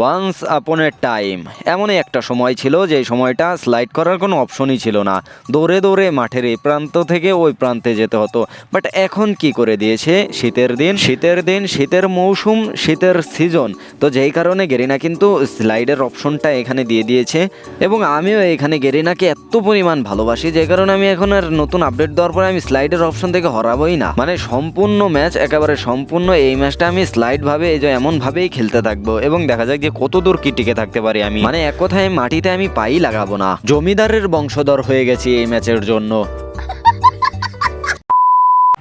Once upon এ time এমনই একটা সময় ছিল যে সময়টা স্লাইড করার কোনো অপশনই ছিল না। দৌড়ে দৌড়ে মাঠের এই প্রান্ত থেকে ওই প্রান্তে যেতে হতো। বাট এখন কি করে দিয়েছে? শীতের দিন শীতের দিন, শীতের মৌসুম, শীতের সিজন তো যেই কারণে গেরিনা কিন্তু স্লাইডের অপশনটা এখানে দিয়ে দিয়েছে। এবং আমিও এখানে গেরিনাকে এত পরিমাণ ভালোবাসি যে কারণে আমি এখন আর নতুন আপডেট দেওয়ার পরে আমি স্লাইডের অপশন থেকে হরাবই না। মানে সম্পূর্ণ ম্যাচ একেবারে সম্পূর্ণ এই ম্যাচটা আমি স্লাইডভাবে এই যে এমনভাবেই খেলতে থাকব। এবং দেখা যাক যে কত দূর কি টিকে থাকতে পারি আমি? মানে এক কথায় মাটিতে আমি পাই লাগাবো না। জমিদারের বংশধর হয়ে গেছি এই ম্যাচের জন্য।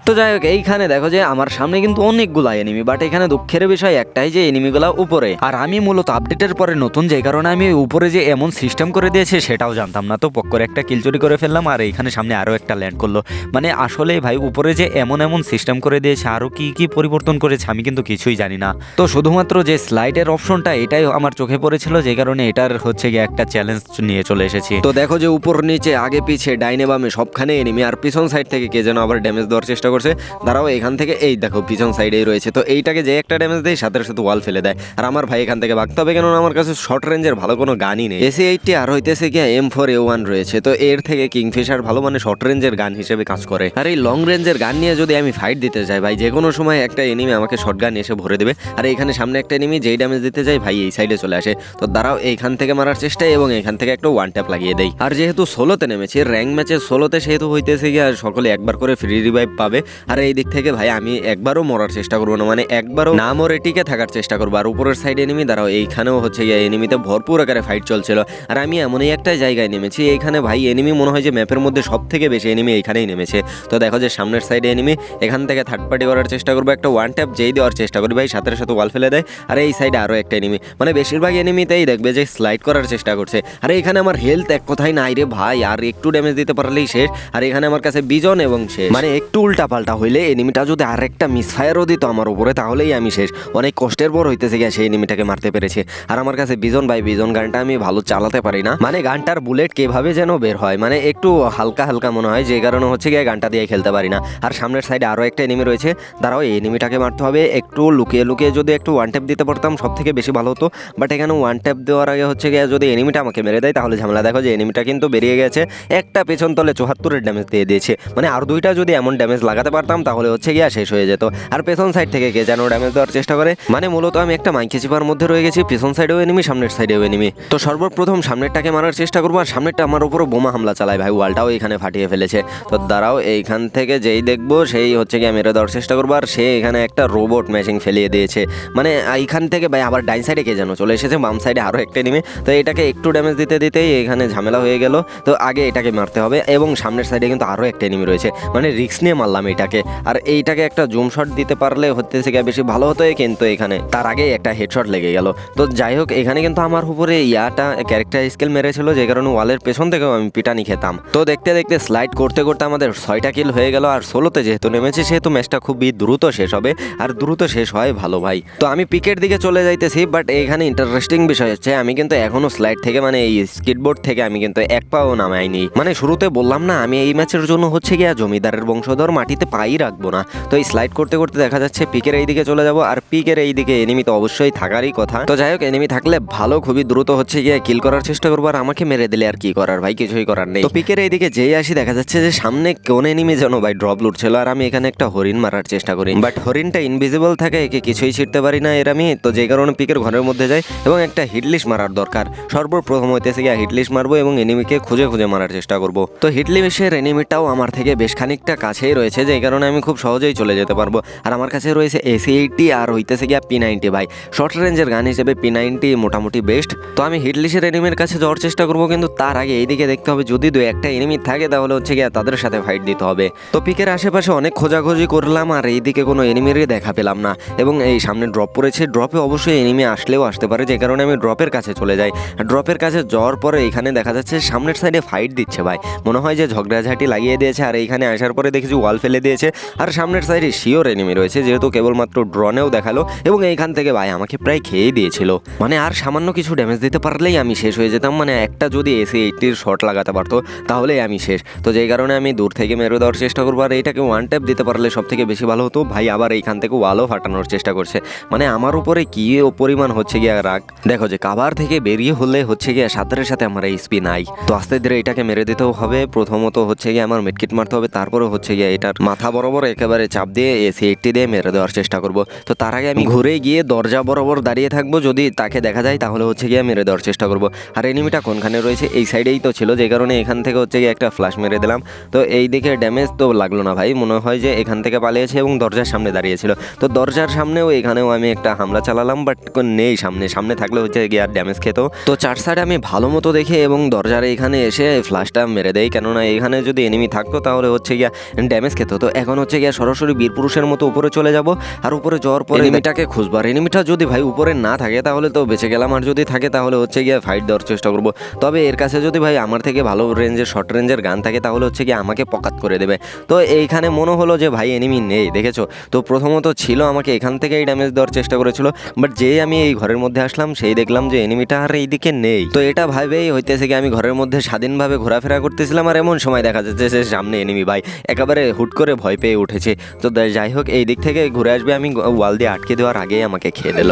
তো যাই হোক, এইখানে দেখো যে আমার সামনে কিন্তু অনেকগুলো এনিমি বাট এখানে দুঃখের বিষয় একটাই যে এনিমিগুলো উপরে। আর আমি মূলত আপডেটের পরে নতুন যে কারণে আমি উপরে যে এমন সিস্টেম করে দিয়েছে, সেটাও জানতাম না। তো পক করে একটা কিলচুরি করে ফেললাম, আর এইখানে সামনে আরও একটা ল্যান্ড করল। মানে আসলে ভাই, উপরে যে এমন এমন সিস্টেম করে দিয়েছে আরও কি কি পরিবর্তন করেছে, আমি কিন্তু কিছুই জানি না। তো শুধুমাত্র যে স্লাইডের অপশনটা এটাই আমার চোখে পড়েছিল, যে কারণে এটার হচ্ছে গিয়ে একটা চ্যালেঞ্জ নিয়ে চলে এসেছি। তো দেখো যে উপর, নিচে, আগে, পিছে, ডাইনে, বামে, সবখানে এনিমি আর পিছন সাইড থেকে কে যেন আবার ড্যামেজ দেওয়ার চেষ্টা করছে। দাঁড়াও, এখান থেকে, এই দেখো, পিছন সাইডেই রয়েছে। তো এইটাকে যে একটা ড্যামেজ দেয়, সাথে সাথে ওয়াল ফেলে দেয়। আর আমার ভাই এখান থেকে ভাগতে হবে, কেননা আমার কাছে শর্ট রেঞ্জের ভালো কোনো গানই নেই। এসি এইটটি আর হইতেছে গিয়ে এম ফোর এ ওয়ান রয়েছে। তো এর থেকে কিংফিশার ভালো মানে শর্ট রেঞ্জের গান হিসেবে কাজ করে। আর এই লং রেঞ্জের গান নিয়ে যদি আমি ফাইট দিতে যাই, ভাই, যে কোনো সময় একটা এনিমি আমাকে শর্ট গান এসে ভরে দেবে। আর এখানে সামনে একটা এনিমি যেই ড্যামেজ দিতে যাই, ভাই, এই সাইডে চলে আসে। তো দাঁড়াও, এইখান থেকে মারার চেষ্টা এবং এখান থেকে একটা ওয়ান ট্যাপ লাগিয়ে দেয় আর যেহেতু সোলোতে নেমেছি র্যাঙ্ক ম্যাচে সোলোতে সেহেতু হইতেছে গিয়ে আর সকলে একবার করে ফ্রি রিভাইভ পাবে। আর এই দিক থেকে ভাই, আমি একবারও মরার চেষ্টা করব না মানে একবারও না মরে টিকে থাকার চেষ্টা করব। আর উপরের সাইডে এনিমি দাঁড়াও, এইখানেও হচ্ছে গিয়ে এনিমিতে ভরপুর আকারে ফাইট চলছিল। আর আমি এমনই একটা জায়গায় নেমেছি, এইখানে ভাই এনিমি মনে হয় যে ম্যাপের মধ্যে সব থেকে বেশি এনিমি এইখানেই নেমেছে। তো দেখো যে সামনের সাইডে এনিমি এখান থেকে থার্ড পার্টি করার চেষ্টা করব, একটা ওয়ান ট্যাপ যেই দেওয়ার চেষ্টা করি ভাই, সাথে সাথে ওয়াল ফেলে দেয়। আর এই সাইডে আরও একটা এনিমি মানে বেশিরভাগ এনিমিতেই দেখবে যে স্লাইড করার চেষ্টা করছে। আর এখানে আমার হেলথ এক কথাই নাই রে ভাই, আর একটু ড্যামেজ দিতে পারলেই শেষ। আর এখানে আমার কাছে বিজন এবং শেষ। মানে একটু উল্টা পাল্টা হইলে এনিমিটা যদি আরেকটা মিসফায়ারও দিত আমার উপরে, তাহলেই আমি শেষ। অনেক কষ্টের পর হইতেছে গিয়ে সেই এনিমিটাকে মারতে পেরেছে। আর আমার কাছে বিজন বাই বিজন গানটা আমি ভালো চালাতে পারি না। মানে গানটার বুলেট কীভাবে যেন বের হয় মানে একটু হালকা হালকা মনে হয়, যে কারণে হচ্ছে গিয়ে গানটা দিয়ে খেলতে পারি না। আর সামনের সাইডে আরও একটা এনিমি রয়েছে। দাঁড়াও, এই এনিমিটাকে মারতে হবে। একটু লুকিয়ে লুকিয়ে যদি একটু ওয়ান ট্যাপ দিতে পারতাম সব থেকে বেশি ভালো হতো। বাট এখানে ওয়ান ট্যাপ দেওয়ার আগে হচ্ছে গিয়ে যদি এনিমিটা আমাকে মেরে দেয়, তাহলে ঝামেলা। দেখো যে এনিমিটা কিন্তু বেরিয়ে গেছে। একটা পেছন তলে চুহাত্তরের ড্যামেজ দিয়ে দিয়েছে। মানে আর দুইটা যদি এমন ড্যামেজ লাগাতে পারতাম, তাহলে হচ্ছে গিয়া শেষ হয়ে যেত। আর পেছন সাইড থেকে কে যেন ড্যামেজ দেওয়ার চেষ্টা করে। মানে মূলত আমি একটা মাইকে চিপার মধ্যে রয়ে গেছি, পেছন সাইডেও এনিমি সামনের সাইডেও এনিমি তো সর্বপ্রথম সামনেরটাকে মারার চেষ্টা করব, আর সামনেরটা আমার উপরও বোমা হামলা চালায় ভাই, ওয়ালটাও এখানে ফাটিয়ে ফেলেছে। তো দাঁড়াও, এইখান থেকে যেই দেখব, সেই হচ্ছে গিয়ে মেরে দেওয়ার চেষ্টা করব, আর সে এখানে একটা রোবট ম্যাচিং ফেলিয়ে দিয়েছে। মানে এইখান থেকে ভাই, আবার ডাইন সাইডে কে যেন চলে এসেছে, বাম সাইডে আরও একটা এনিমি তো এটাকে একটু ড্যামেজ দিতে দিতেই এখানে ঝামেলা হয়ে গেল। তো আগে এটাকে মারতে হবে, এবং সামনের সাইডে কিন্তু আরও একটা এনিমি রয়েছে। মানে রিক্স নিয়ে মারলাম এটাকে আর এইটাকে একটা জুম শট দিতে পারলে হচ্ছে গিয়ে বেশি ভালো হতো কিন্তু এখানে। তার আগে একটা হেডশট লেগে গেল। তো যাই হোক, এখানে কিন্তু আমার উপরে ইয়াটা ক্যারেক্টার স্কেল মেরেছিল, যে কারণে ওয়ালের পেছন থেকেও আমি পিটানি খেতাম। তো দেখতে দেখতে স্লাইড করতে করতে আমাদের ছয়টা কিল হয়ে গেল, আর ষোলোতে যেহেতু নেমেছে, সেহেতু ম্যাচটা খুবই দ্রুত শেষ হবে, আর দ্রুত শেষ হয় ভালো ভাই। তো আমি পিকের দিকে চলে যাইতেছি বাট এখানে ইন্টারেস্টিং বিষয় হচ্ছে, আমি কিন্তু এখনও স্লাইড থেকে মানে এই স্কিটবোর্ড থেকে আমি কিন্তু এক পাও নামাইনি। মানে শুরুতে বললাম না, আমি এই ম্যাচের জন্য হচ্ছে গিয়া জমিদারের বংশধর মাটিতে পাই রাখব না। তো এই স্লাইড করতে করতে দেখা যাচ্ছে পিকের এই দিকে চলে যাব আর পিকের এই দিকে এনিমি তো অবশ্যই থাকারই কথা। তো যাই হোক এনিমি থাকলে ভালো, খুবই দ্রুত হচ্ছে গিয়ে কিল করার চেষ্টা করব আর আমাকে মেরে দিলে আর কি করার ভাই, কিছুই করার নেই। তো পিকের এই দিকে যেই আসি, দেখা যাচ্ছে যে সামনে কোন এনিমি যেন ভাই ড্রপ লুটছিল আর আমি এখানে একটা হরিণ মারার চেষ্টা করি। বাট হরিণটা ইনভিজিবল থাকে, একে কিছুই ছিটতে পারি না এর আমি। তো যে কারণে পিকের ঘরের মধ্যে যাই এবং একটা হিটলিশ মারার দরকার। সর্বপ্রথম হইতেছে গিয়ে হিটলিশ মারবো এবং এনিমিকে খুঁজে খুঁজে মারার চেষ্টা করব। তো হিটলিশের এনিমিটাও আমার থেকে বেশ খানিকটা কাছেই রয়েছে যে কারণে আমি খুব সহজেই চলে যেতে পারব। আর আমার কাছে রয়েছে এসি এইটটি আর হইতেছে গিয়া পি নাইনটি ভাই। শর্ট রেঞ্জের গান হিসেবে পি নাইনটি মোটামুটি বেস্ট তো আমি হিটলিশের এনিমির কাছে যাওয়ার চেষ্টা করব, কিন্তু তার আগে এইদিকে দেখতে হবে, যদি দু একটা এনিমি থাকে, তাহলে হচ্ছে গিয়া তাদের সাথে ফাইট দিতে হবে। তো পিকের আশেপাশে অনেক খোঁজাখুঁজি করলাম, আর এইদিকে কোনো এনিমিরই দেখা পেলাম না। এবং এই সামনে ড্রপ পড়েছে। ড্রপে অবশ্যই এনিমি আসলেও আসতে পারে, যে কারণে আমি ড্রপের কাছে চলে যাই। ড্রপের কাছে যাওয়ার পরে এখানে দেখা যাচ্ছে, সামনের সাইডে ফাইট দিচ্ছে ভাই। মনে হয় যে ঝগড়াঝাটি লাগিয়ে দিয়েছে, আর এইখানে আসার পরে দেখেছি ওয়াল ফেলে দিয়েছে। আর সামনের সাইডে শিওর এনিমি রয়েছে, যেহেতু কেবলমাত্র ড্রনেও দেখাল এবং এইখান থেকে ভাই আমাকে প্রায় খেয়েই দিয়েছিল। মানে আর সামান্য কিছু ড্যামেজ দিতে পারলেই আমি শেষ হয়ে যেতাম মানে একটা যদি এসি এইটির শট লাগাতে পারতো, তাহলেই আমি শেষ। তো যেই কারণে আমি দূর থেকে মেরে দেওয়ার চেষ্টা করব, আর এইটাকে ওয়ান ট্যাপ দিতে পারলে সব থেকে বেশি ভালো হতো, ভাই আবার এইখান থেকে ওয়ালও ফাটানোর চেষ্টা করছে। মানে আমার উপরে কি পরিমাণ হচ্ছে গিয়ে রাগ? দেখো যে কাবার থেকে বেরিয়ে হলে হচ্ছে গিয়ে সাঁতারের সাথে আমার এইচপি নাই। তো আস্তে ধীরে এটাকে মেরে দিতেও হবে, প্রথমত হচ্ছে গিয়ে আমার মেটকিট মারতে হবে তারপরে হচ্ছে গিয়ে এটার মাথা বরাবর একেবারে চাপ দিয়ে এসি এইটটি দিয়ে মেরে দেওয়ার চেষ্টা করব। তো তার আগে আমি ঘুরে গিয়ে দরজা বরাবর দাঁড়িয়ে থাকব, যদি তাকে দেখা যায় তাহলে হচ্ছে গিয়ে মেরে দেওয়ার চেষ্টা করব। আর এনিমিটা কোনখানে রয়েছে? এই সাইডেই তো ছিল, যে কারণে এখান থেকে হচ্ছে গিয়ে একটা ফ্লাশ মেরে দিলাম। তো এই দিকে ড্যামেজ তো লাগল না ভাই, মনে হয় যে এখান থেকে পালিয়েছে এবং দরজার সামনে দাঁড়িয়েছিল। তো দরজার সামনেও এখানেও আমি একটা হামলা চালালাম বাট নেই সামনে সামনে থাকলে হচ্ছে গিয়ে আর ড্যামেজ খেত। তো চার সাইডে আমি ভালো মতো দেখে এবং দরজার এখানে এসে ফ্লাশটা মেরে দেয় কেননা এখানে যদি এনিমি থাকতো তাহলে হচ্ছে গিয়ে ড্যামেজ খেত। তো এখন হচ্ছে গিয়ে সরাসরি বীর পুরুষের মতো উপরে চলে যাব আর উপরে যাওয়ার পরে এনিমিটাকে খুঁজবো। আর এনিমিটা যদি ভাই উপরে না থাকে তাহলে তো বেঁচে গেলাম। আর যদি থাকে তাহলে হচ্ছে গিয়ে ফাইট দেওয়ার চেষ্টা করব। তবে এর কাছে যদি ভাই আমার থেকে ভালো রেঞ্জের শর্ট রেঞ্জের গান থাকে তাহলে হচ্ছে গিয়ে আমাকে পকাত করে দেবে। তো এইখানে মনে হলো যে ভাই এনিমি নেই দেখেছ? তো প্রথমত ছিল আমাকে এখান থেকেই ড্যামেজ দেওয়ার চেষ্টা করেছিল। বাট যেই আমি এই ঘরের মধ্যে আসলাম সেই দেখলাম যে এনিমিটা আর এইদিকে নেই। তো এটা ভাবেই হইতেছে কি আমি ঘরের মধ্যে স্বাধীনভাবে ঘোরাফেরা করতেছিলাম। আর এমন সময় দেখা যাচ্ছে যে সামনে এনিমি ভাই। একেবারে হুট করে ভয় পেয়ে উঠেছে। তো যাই হোক, এই দিক থেকে ঘুরে আসবে। আমি ওয়াল দিয়ে আটকে দেওয়ার আগেই আমাকে খেয়ে দিল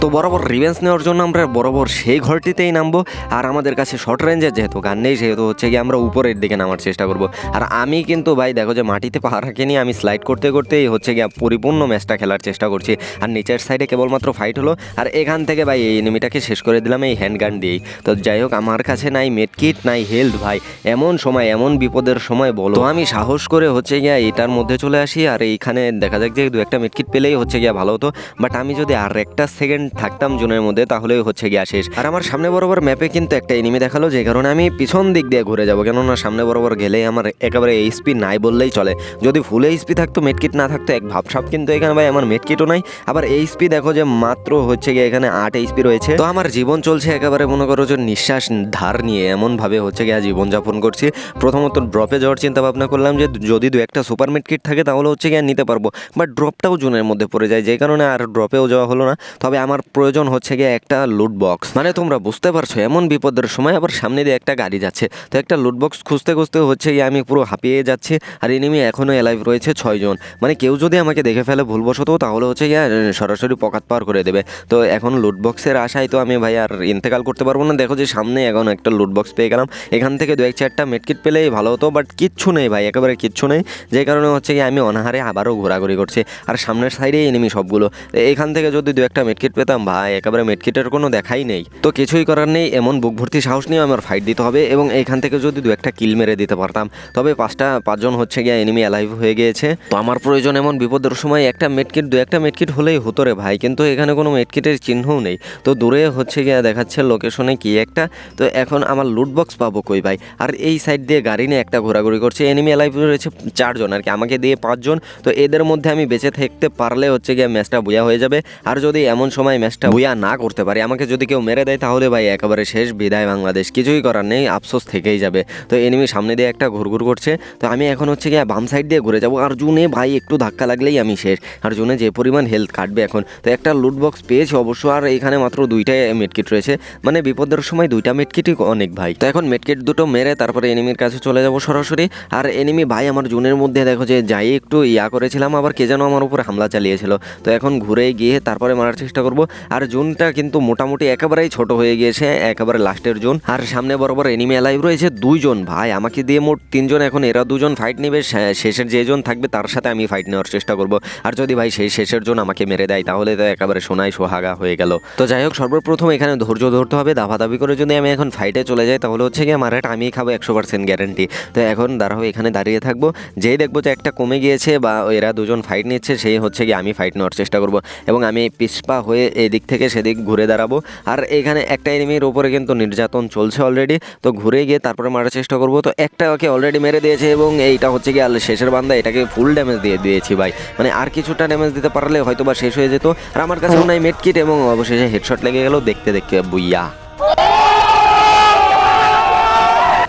তো বরাবর রিভেন্স নেওয়ার জন্য আমরা বরাবর সেই ঘরটিতেই নামবো। আর আমাদের কাছে শর্ট রেঞ্জের যেহেতু গান নেই, সেহেতু হচ্ছে কি আমরা উপরের দিকে নামার চেষ্টা করব। আর আমি কিন্তু ভাই, দেখো যে মাটিতে পাহাড়াকে নিয়ে আমি স্লাইড করতে করতেই হচ্ছে গিয়ে পরিপূর্ণ ম্যাচটা খেলার চেষ্টা করছি। আর নিচের সাইডে কেবলমাত্র ফাইট হলো। আর এখান থেকে ভাই, এই এনিমিটাকে শেষ করে দিলাম এই হ্যান্ড গান দিয়েই। তো যাই হোক, আমার কাছে নাই মেডকিট নাই হেলথ ভাই। এমন সময়, এমন বিপদের সময় বলো। আমি সাহস করে হচ্ছে গিয়া এটার মধ্যে চলে আসি। আর এইখানে দেখা যাক যে দু একটা মেডকিট পেলেই হচ্ছে গিয়া ভালো হতো। বাট আমি যদি আর একটা সেকেন্ড থাকতাম জোনের মধ্যে তাহলে হচ্ছে গিয়া শেষ। আর আমার সামনে বরাবর ম্যাপে কিন্তু একটা এনিমি দেখাল, যে কারণে আমি পিছন দিক দিয়ে ঘুরে যাব। কেননা সামনে বরাবর গেলে আমার একেবারে এইচপি নাই বললেই চলে। যদি ফুল এইচপি থাকতো মেডকিট না থাকতো, এক ভাবসাব কিন্তু এখানে ভাই আমার মেডকিটও নাই। আবার এইচপি দেখো যে মাত্র হচ্ছে গিয়ে এখানে আট এইচপি রয়েছে। তো আমার জীবন চলছে একেবারে, মনে করো যে নিঃশ্বাস ধার নিয়ে এমনভাবে হচ্ছে গিয়ে জীবনযাপন করছি। প্রথমত ড্রপে যাওয়ার চিন্তা ভাবনা করলাম যে যদি দু একটা সুপার মেডকিট থাকে, তাহলে হচ্ছে গিয়ে নিতে পারব। বাট ড্রপটাও জুনের মধ্যে পড়ে যায়, যে কারণে আর ড্রপেও যাওয়া হলো না। তবে আমার প্রয়োজন হচ্ছে গিয়ে একটা লুট বক্স মানে তোমরা বুঝতে পারছ, এমন বিপদের সময় আবার সামনে দিয়ে একটা গাড়ি যাচ্ছে। তো একটা লুট বক্স খুঁজতে খুঁজতে হচ্ছে গিয়ে আমি পুরো হাঁপিয়ে যাচ্ছি, আর এনিমি এখনও এলাইভ রয়েছে ছয়জন মানে কেউ যদি আমাকে দেখে ফেলে ভুলবশত, তাহলে হচ্ছে গিয়ে সরাসরি পকাত পার করে দেবে। তো এখন লুট বক্সের আশায় তো আমি ভাই আর ইন্তেকাল করতে পারব না। দেখো যে সামনে এখন একটা লুট বক্স পেয়ে গেলাম। এখান থেকে দু এক চারটা মেটকিট পেলেই ভালো হতো বাট কিচ্ছু নেই ভাই, একেবারে কিচ্ছু নেই। যে কারণে হচ্ছে কি আমি অনাহারে আবারও ঘোরাঘুরি করছি। আর সামনের সাইডে এনিমি সবগুলো। এখান থেকে যদি দু একটা মেটকিট পেতাম, ভাই। একেবারে মেটকিটের কোনো দেখাই নেই। তো কিছুই করার নেই, এমন বুক ভর্তি সাহস নিয়ে আমার ফাইট দিতে হবে এবং এখান থেকে যদি দু একটা কিল মেরে দিতে পারতাম। তবে পাঁচটা, পাঁচজন হচ্ছে গিয়ে এনিমি অ্যালাইভ হয়ে গিয়েছে। তো আমার প্রয়োজন এমন বিপদের সময় একটা মেটকিট দু একটা মেটকিট হলেই হতো রে ভাই। কিন্তু এখানে কোনো মেটকিটের চিহ্নও নেই। তো দূরে হচ্ছে গিয়ে দেখাচ্ছে লোকেশনে কি একটা। তো এখন আমার লুট বক্স পাবো কই ভাই? আর এই সাইড দিয়ে গাড়ি নিয়ে একটা ঘোরাঘুরি করছে। এনিমি অ্যালাইভ রয়েছে চারজন আর কি, আমাকে দিয়ে পাঁচজন। তো এদের মধ্যে আমি বেঁচে থাকতে পারলে হচ্ছে গিয়ে ম্যাচটা বোঝা হয়ে যাবে। আর যদি এমন সময় ম্যাচটা বুয়া না করতে পারি। আমাকে যদি কেউ মেরে দেয় তাহলে ভাই একেবারে শেষ বিদায় বাংলাদেশ। কিছুই করার নেই, আফসোস থেকেই যাবে। তো এনিমি সামনে দিয়ে একটা ঘুরঘুর করছে। তো আমি এখন হচ্ছে গিয়ে বাম সাইড দিয়ে ঘুরে যাব। আর জুনে ভাই একটু ধাক্কা লাগলেই আমি শেষ। আর জুনে যে পরিমাণ হেলথ কাটবে এখন। তো একটা লুট বক্স পেয়েছি অবশ্য, আর এখানে মাত্র দুইটাই মেডকিট রয়েছে। মানে বিপদের সময় দুইটা মেডকিটই অনেক ভাই। তো এখন মেডকিট দুটো মেরে তারপরে এনিমির কাছে চলে যাব সরাসরি। আর এনিমি ভাই আমার জুনের মধ্যে দেখো যে যাই একটু ইয়া করেছিলাম, আবার কে যেন আমার উপর হামলা চালিয়েছিল। তো এখন ঘুরে গিয়ে তারপরে মারার চেষ্টা করব। আর জুনটা কিন্তু মোটামুটি একেবারেই ছোট হয়ে গিয়েছে, একেবারে লাস্টের জোন। আর সামনে বরাবর এনিমি অ্যালাইভ রয়েছে দুইজন ভাই, আমাকে দিয়ে মোট তিনজন এখন, এরা দুজন ফাইট নেবে। শেষের যে জন থাকবে তার সাথে আমি ফাইট নেওয়ার চেষ্টা করব। আর যদি ভাই সেই শেষের জন আমাকে মেরে দেয়, তাহলে তো একেবারে সোনাই সোহাগা হয়ে গেল। তো যাই হোক, সর্বপ্রথম এখানে ধৈর্য ধরতে হবে। দাবাদাবি করে যদি আমি এখন ফাইটে চলে যাই, তাহলে হচ্ছে গিয়ে মারাটা আমি খাব একশো পার্সেন্ট গ্যারান্টি তো এখন দাঁড়াও, এখানে দাঁড়িয়ে থাকব। যেই দেখব যে একটা কমে গিয়েছে বা এরা দুজন ফাইট নিচ্ছে, সেই হচ্ছে গিয়ে আমি ফাইট নেওয়ার চেষ্টা করব। এবং আমি পিসপা হয়ে এদিক থেকে সেদিক ঘুরে দাঁড়াবো। আর এখানে একটা এনিমির ওপরে কিন্তু নির্যাতন চলছে অলরেডি তো ঘুরে গিয়ে তারপরে মারার চেষ্টা করব। তো একটা ওকে অলরেডি মেরে দিয়েছে এবং এইটা হচ্ছে কি আর শেষের বান্দা এটাকে ফুল ড্যামেজ দিয়ে দিয়েছি ভাই। মানে আর কিছুটা ড্যামেজ দিতে পারলে হয়তো বা শেষ হয়ে যেত। আর আমার কাছে মনে হয় মেটকিট এবং অবশেষে হেডশট লেগে গেল দেখতে দেখতে বুইয়া।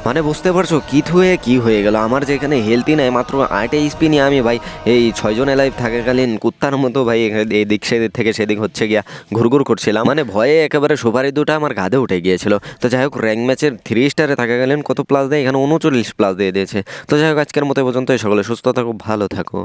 মানে বুঝতে পারছ কি থুয়ে কি হয়ে গেল? আমার যেখানে হেলথই নাই, মাত্র আটে স্পি নিয়ে আমি ভাই এই ছয়জন লাইভ থাকাকালীন কুত্তার মতো ভাই এদিক সেদিক থেকে সেদিক হচ্ছে গিয়া ঘুরঘুর করছিলাম। মানে ভয়ে একেবারে সুপারি দুটো আমার গাধে উঠে গিয়েছিল। তো যাই হোক র্যাঙ্ক ম্যাচের থ্রি স্টারে থাকাকালীন কত প্লাস দেয়? এখানে উনচল্লিশ প্লাস দিয়ে দিয়েছে। তো যাই হোক, আজকের মতো পর্যন্ত সকলে সুস্থ থাকো ভালো থাকো